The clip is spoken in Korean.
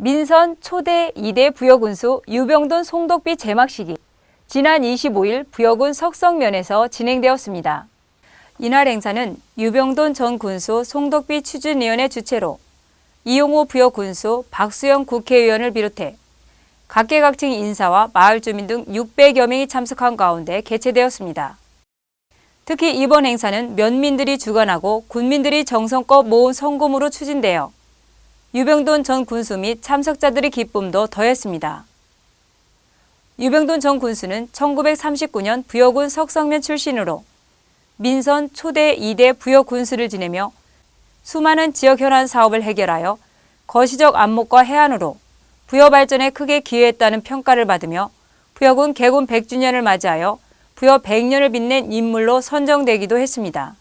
민선 초대 2대 부여군수 유병돈 송덕비 제막식이 지난 25일 부여군 석성면에서 진행되었습니다. 이날 행사는 유병돈 전 군수 송덕비 추진위원회 주최로 이용호 부여군수 박수영 국회의원을 비롯해 각계각층 인사와 마을 주민 등 600여 명이 참석한 가운데 개최되었습니다. 특히 이번 행사는 면민들이 주관하고 군민들이 정성껏 모은 성금으로 추진되어 유병돈 전 군수 및 참석자들의 기쁨도 더했습니다. 유병돈 전 군수는 1939년 부여군 석성면 출신으로 민선 초대 2대 부여 군수를 지내며 수많은 지역 현안 사업을 해결하여 거시적 안목과 해안으로 부여 발전에 크게 기여했다는 평가를 받으며 부여군 개군 100주년을 맞이하여 부여 100년을 빛낸 인물로 선정되기도 했습니다.